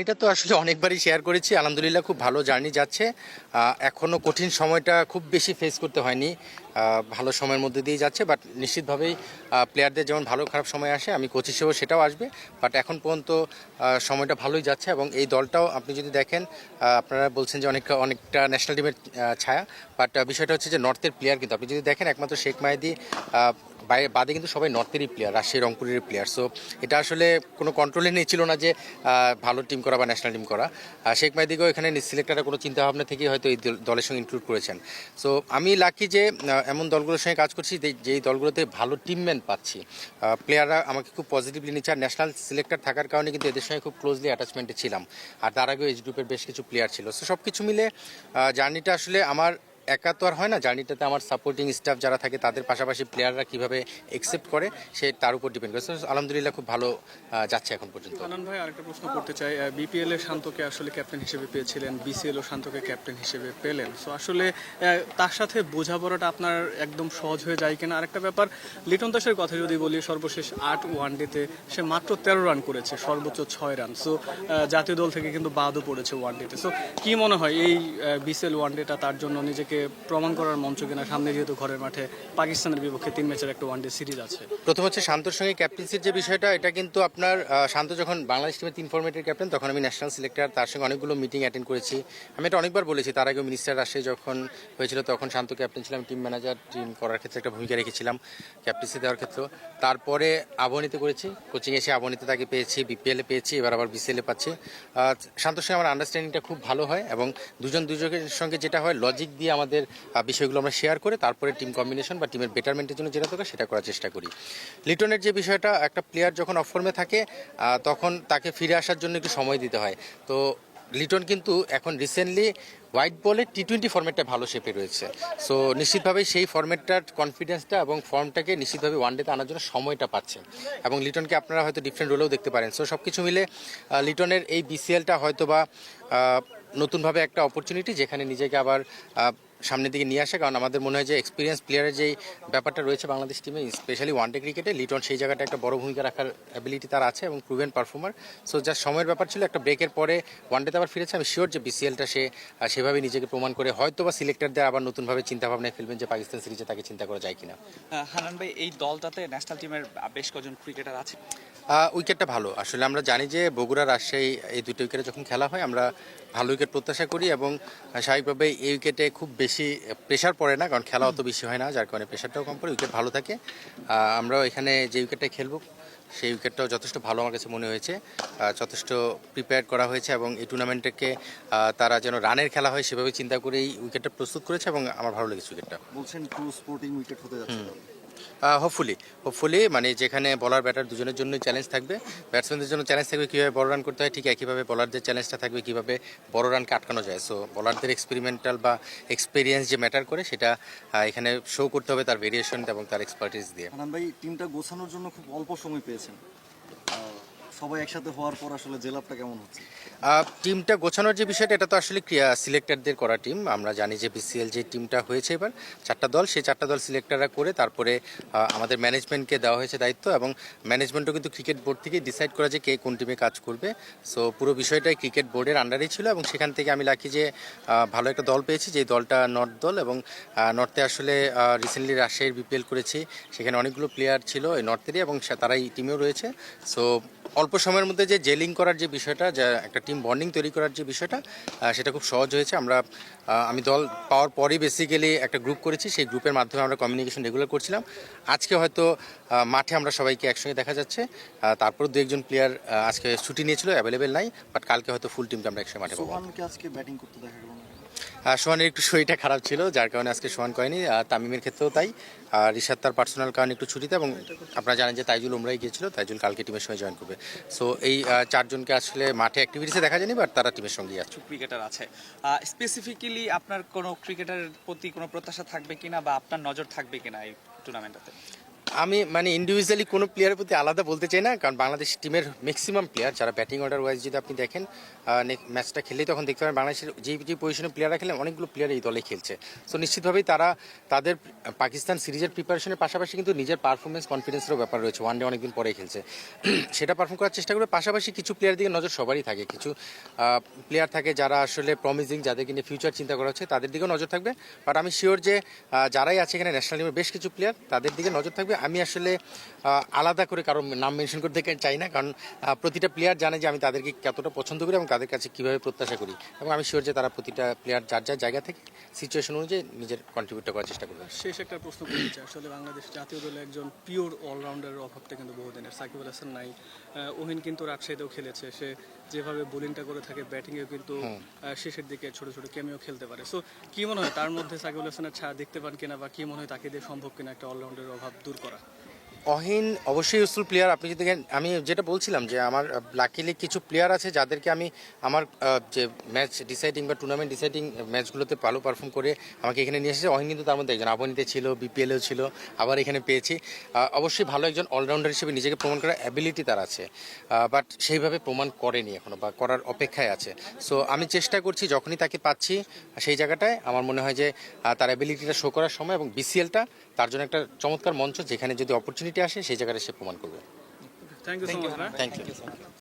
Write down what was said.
এটা তো আসলে অনেকবারই শেয়ার করেছি। আলহামদুলিল্লাহ খুব ভালো জার্নি যাচ্ছে। এখনও কঠিন সময়টা খুব বেশি ফেস করতে হয়নি। ভালো সময়ের মধ্যে দিয়ে যাচ্ছে বাট নিশ্চিতভাবেই প্লেয়ারদের যেমন ভালো খারাপ সময় আসে, আমি কোচ হিসেবেও সেটাও আসবে। বাট এখন পর্যন্ত সময়টা ভালোই যাচ্ছে এবং এই দলটাও আপনি যদি দেখেন আপনারা বলছেন যে অনেকটা অনেকটা ন্যাশনাল টিমের ছায়া। বাট বিষয়টা হচ্ছে যে নর্থের প্লেয়ার কিন্তু, আপনি যদি দেখেন, একমাত্র শেখ মাহেদি বাদে কিন্তু সবাই নর্থেরই প্লেয়ার রাজশাহী, রংপুরের প্লেয়ার সো এটা আসলে কোনো কন্ট্রোলে নেই, ছিল না যে ভালো টিম করা বা ন্যাশনাল টিম করা। শেখ মাহিদিকেও এখানে সিলেক্টারের কোনো চিন্তা ভাবনা থেকেই হয়তো এই দল- দলের সঙ্গে ইনক্লুড করেছেন। সো আমি লাকি যে এমন দলগুলোর সঙ্গে কাজ করছি যেই দলগুলোতে ভালো টিমম্যান পাচ্ছি। প্লেয়াররা আমাকে খুব পজিটিভলি নিচ্ছে, আর ন্যাশনাল সিলেক্টর থাকার কারণে কিন্তু এদের সঙ্গে খুব ক্লোজলি অ্যাটাচমেন্টে ছিলাম। আর তার আগেও এজ গ্রুপের বেশ কিছু প্লেয়ার ছিল। সো সব কিছু মিলে জার্নিটা আসলে আমার একা তো আর হয় না, জার্নিটাতে আমার সাপোর্টিং স্টাফ যারা থাকে, তাদের পাশাপাশি প্লেয়াররা কীভাবে একসেপ্ট করে, সে তার উপর ডিপেন্ড করে। আলহামদুলিল্লাহ খুব ভালো যাচ্ছে এখন পর্যন্ত। আনন্দ ভাই, আরেকটা প্রশ্ন করতে চাই। বিপিএল এ শান্তকে আসলে ক্যাপ্টেন হিসেবে পেয়েছিলেন বিসিএল ও শান্তকে ক্যাপ্টেন হিসেবে পেলেন। সো আসলে তার সাথে বোঝাপড়াটা আপনার একদম সহজ হয়ে যায় কিনা? আরেকটা ব্যাপার, লিটন দাসের কথা যদি বলি, সর্বশেষ আট ওয়ানডেতে সে মাত্র তেরো রান করেছে, সর্বোচ্চ ছয় রান সো জাতীয় দল থেকে কিন্তু বাদও পড়েছে ওয়ানডেতে সো কি মনে হয়, এই বিসিএল ওয়ানডেটা তার জন্য নিজেকে প্রমাণ করার মঞ্চ কিনা, সামনে যেহেতু ঘরের মাঠে পাকিস্তানের বিপক্ষে তিন ম্যাচের একটা ওয়ানডে সিরিজ আছে। প্রথম হচ্ছে শান্তর সঙ্গে ক্যাপ্টেন্সির যে বিষয়টা, এটা কিন্তু আপনার শান্ত যখন বাংলাদেশ টিমের তিন ফর্মেটের ক্যাপ্টেন তখন আমি ন্যাশনাল সিলেক্টর তার সঙ্গে অনেকগুলো মিটিং অ্যাটেন্ড করেছি। আমি এটা অনেকবার বলেছি, তার আগে মিনিস্টার আসে যখন হয়েছিল, তখন শান্ত ক্যাপ্টেন ছিলাম টিম ম্যানেজার টিম করার ক্ষেত্রে একটা ভূমিকা রেখেছিলাম ক্যাপ্টেন্সি দেওয়ার ক্ষেত্রে। তারপরে আবহানিতে করেছি কোচিং এসে আবহানিতে তাকে পেয়েছি বিপিএলে পেয়েছি, এবার আবার বিসিএলে পাচ্ছি। শান্তর সঙ্গে আমার আন্ডারস্ট্যান্ডিংটা খুব ভালো হয় এবং দুজন দুজনের সঙ্গে যেটা হয় লজিক দিয়ে আমাদের বিষয়গুলো আমরা শেয়ার করে তারপরে টিম কম্বিনেশন বা টিমের বেটারমেন্টের জন্য যেটা দরকার সেটা করার চেষ্টা করি। লিটনের যে বিষয়টা, একটা প্লেয়ার যখন অফ ফর্মে থাকে তখন তাকে ফিরে আসার জন্য একটু সময় দিতে হয়। তো লিটন কিন্তু এখন রিসেন্টলি হোয়াইট বলে টি টোয়েন্টি ফর্মেটটা ভালো শেপে রয়েছে। সো নিশ্চিতভাবে সেই ফর্মেটটার কনফিডেন্সটা এবং ফর্মটাকে নিশ্চিতভাবে ওয়ান ডেতে আনার জন্য সময়টা পাচ্ছে। এবং লিটনকে আপনারা হয়তো ডিফারেন্ট রোলেও দেখতে পারেন। সো সব কিছু মিলে লিটনের এই বিসিএলটা হয়তো বা নতুনভাবে একটা অপরচুনিটি যেখানে নিজেকে আবার সামনের দিকে নিয়ে আসে কারণ আমাদের মনে হয় যে এক্সপিরিয়েন্স প্লেয়ারের যেই ব্যাপারটা রয়েছে বাংলাদেশ টিমে স্পেশালি ওয়ানডে ক্রিকেটে লিটন সেই জায়গাটা একটা বড় ভূমিকা রাখার অ্যাবিলিটি তার আছে এবং প্রুভেন পারফর্মার সো যা সময়ের ব্যাপার ছিল একটা ব্রেকের পরে ওয়ানডেতে আবার ফিরেছে আমি শিওর যে বিসিএলটা সে সেভাবে নিজেকে প্রমাণ করে হয়তো বা সিলেক্টরদের আবার নতুনভাবে চিন্তা ভাবনায় ফেলবেন যে পাকিস্তান সিরিজে তাকে চিন্তা করা যায় কিনা। হানান ভাই এই দলটাতে ন্যাশনাল টিমের বেশ কজন ক্রিকেটার আছে? উইকেটটা ভালো। আসলে আমরা জানি যে বগুড়া রাজশাহী এই দুটো উইকেটে যখন খেলা হয় আমরা ভালো উইকেট প্রত্যাশা করি এবং স্বাভাবিকভাবে এই উইকেটে খুব বেশি প্রেশার পড়ে না কারণ খেলা অত বেশি হয় না যার কারণে প্রেশারটাও কম পড়ে উইকেট ভালো থাকে। আমরাও এখানে যে উইকেটটা খেলব সেই উইকেটটাও যথেষ্ট ভালো আমার কাছে মনে হয়েছে। যথেষ্ট প্রিপেয়ার করা হয়েছে এবং এই টুর্নামেন্টকে তারা যেন রানের খেলা হয় সেভাবে চিন্তা করে এই উইকেটটা প্রস্তুত করেছে এবং আমার ভালো লেগেছে উইকেটটা বলছেন ট্রু স্পোর্টিং উইকেট হতে যাচ্ছে। হোপফুলি হোপফুলি মানে যেখানে বলার ব্যাটার দুজনের জন্যই চ্যালেঞ্জ থাকবে। ব্যাটসম্যানদের জন্য চ্যালেঞ্জ থাকবে কীভাবে বড় রান করতে হয়, ঠিক একইভাবে বলারদের চ্যালেঞ্জটা থাকবে কীভাবে বড় রানকে আটকানো যায়। সো বলারদের এক্সপেরিমেন্টাল বা এক্সপিরিয়েন্স যে ম্যাটার করে, সেটা এখানে শো করতে হবে তার ভেরিয়েশন এবং তার এক্সপার্টিস দিয়ে। ভাই টিমটা গোছানোর জন্য খুব অল্প সময় পেয়েছেন। সবাই একসাথে হওয়ার পর আসলে জেলাপটা কেমন হচ্ছে? টিমটা গোছানোর যে বিষয়টা, এটা তো আসলে সিলেক্টরদের করা টিম। আমরা জানি যে বিসিএল যে টিমটা হয়েছে এবার, চারটা দল, সেই চারটা দল সিলেক্টররা করে তারপরে আমাদের ম্যানেজমেন্টকে দেওয়া হয়েছে দায়িত্ব এবং ম্যানেজমেন্টও কিন্তু ক্রিকেট বোর্ড থেকে ডিসাইড করা যে কে কোন টিমে কাজ করবে। সো, পুরো বিষয়টাই ক্রিকেট বোর্ডের আন্ডারেই ছিল এবং সেখান থেকে আমি লাকি যে ভালো একটা দল পেয়েছি, যে দলটা নর্থ দল এবং নর্থে আসলে রিসেন্টলি রাজশাহীর বিপিএল করেছি, সেখানে অনেকগুলো প্লেয়ার ছিল নর্থেরই এবং সে- তারা এই টিমেও রয়েছে। সো অল্প সময়ের মধ্যে যে জেলিং করার যে বিষয়টা, যা একটা টিম বন্ডিং তৈরি করার যে বিষয়টা সেটা খুব সহজ হয়েছে। আমরা আমি দল পাওয়ার পরই বেসিক্যালি একটা গ্রুপ করেছি। সেই গ্রুপের মাধ্যমে আমরা কমিউনিকেশন রেগুলার করছিলাম। আজকে হয়তো মাঠে আমরা সবাইকে একসঙ্গে দেখা যাচ্ছে। তারপর দু একজন প্লেয়ার আজকে ছুটি নিয়েছিল অ্যাভেলেবেল নাই বাট কালকে হয়তো ফুল টিমটা আমরা একসঙ্গে মাঠে পাবো। আজকে ব্যাটিং করতে দেখা সোহানের একটু শরীরটা খারাপ ছিল, যার কারণে আজকে সোহান করেনি। আর তামিমের ক্ষেত্রেও তাই। আর ঋষাদ তার পার্সোনাল কারণে একটু ছুটিতে এবং আপনারা জানেন যে তাইজুল উমরাই গিয়েছিল, তাইজুল কালকে টিমের সঙ্গে জয়েন করবে। সো এই চারজনকে আসলে মাঠে অ্যাক্টিভিটিসে দেখা যায়নি বাট তারা টিমের সঙ্গেই আছে। ক্রিকেটার আছে। স্পেসিফিক্যালি আপনার কোনো ক্রিকেটারের প্রতি কোনো প্রত্যাশা থাকবে কিনা বা আপনার নজর থাকবে কিনা এই টুর্নামেন্টটাতে আমি মানে ইন্ডিভিজুয়ালি কোনো প্লেয়ারের প্রতি আলাদা বলতে চাই না, কারণ বাংলাদেশ টিমের ম্যাক্সিমাম প্লেয়ার যারা ব্যাটিং অর্ডার ওয়াইজ যদি আপনি দেখেন ম্যাচটা খেললেই তখন দেখতে পাবেন বাংলাদেশের যে যে পজিশনে প্লেয়াররা খেলেন অনেকগুলো প্লেয়ার এই দলে খেলছে। সো নিশ্চিতভাবেই তারা তাদের পাকিস্তান সিরিজের প্রিপারেশনের পাশাপাশি কিন্তু নিজের পারফরমেন্স কনফিডেন্সেরও ব্যাপার রয়েছে। ওয়ান ডে অনেকদিন পরে খেলছে। সেটা পারফর্ম করার চেষ্টা করবে। পাশাপাশি কিছু প্লেয়ার দিকে নজর সবারই থাকে। কিছু প্লেয়ার থাকে যারা আসলে প্রমিজিং যাদেরকে নিয়ে ফিউচার চিন্তা করা হচ্ছে, তাদের দিকেও নজর থাকবে। বাট আমি শিওর যে যারাই আছে এখানে ন্যাশনাল টিমের বেশ কিছু প্লেয়ার তাদের দিকে নজর থাকবে। আমি আসলে আলাদা করে কারও নাম মেনশন করতে চাই না। কারণ প্রতিটা প্লেয়ার জানে যে আমি তাদেরকে কতটা পছন্দ করি এবং তাদের কাছে কীভাবে প্রত্যাশা করি। এবং আমি শিওর যে তারা প্রতিটা প্লেয়ার যার যার জায়গা থেকে সিচুয়েশন অনুযায়ী নিজের কন্ট্রিবিউটটা করার চেষ্টা করবে। শেষ একটা প্রশ্ন করতে চাই আসলে বাংলাদেশ জাতীয় দলে একজন পিওর অলরাউন্ডারের অভাবটা কিন্তু বহুদিনের। সাকিব আল হাসান নাই ওহিন কিন্তু রাজশাহীতেও খেলেছে। সে যেভাবে বোলিংটা করে থাকে ব্যাটিংয়েও কিন্তু শেষের দিকে ছোট ছোট কেমিও খেলতে পারে। সো কি মনে হয় তার মধ্যে সাকিব আল হাসানের ছাড়া দেখতে পান কিনা বা কি মনে হয় তাকে দিয়ে সম্ভব কিনা একটা অলরাউন্ডারের অভাব দূর করা? অহিন অবশ্যই ইউজফুল প্লেয়ার আপনি যদি আমি যেটা বলছিলাম যে আমার লাকিলি কিছু প্লেয়ার আছে যাদেরকে আমি আমার যে ম্যাচ ডিসাইডিং বা টুর্নামেন্ট ডিসাইডিং ম্যাচগুলোতে ভালো পারফর্ম করে আমাকে এখানে নিয়ে এসেছে। অহিন কিন্তু তার মধ্যে একজন আবনীতে ছিল বিপিএলেও ছিল, আবার এখানে পেয়েছি। অবশ্যই ভালো একজন অলরাউন্ডার হিসেবে নিজেকে প্রমাণ করার অ্যাবিলিটি তার আছে। বাট সেইভাবে প্রমাণ করেনি এখনও বা করার অপেক্ষায় আছে। সো আমি চেষ্টা করছি, যখনই তাকে পাচ্ছি, সেই জায়গাটায় আমার মনে হয় যে তার অ্যাবিলিটিটা শো করার সময় এবং বিসিএলটা তার জন্য একটা চমৎকার মঞ্চ যেখানে যদি অপরচুনিটি আসে সেই জায়গাটা সে প্রমাণ করবে। Thank you so much thank you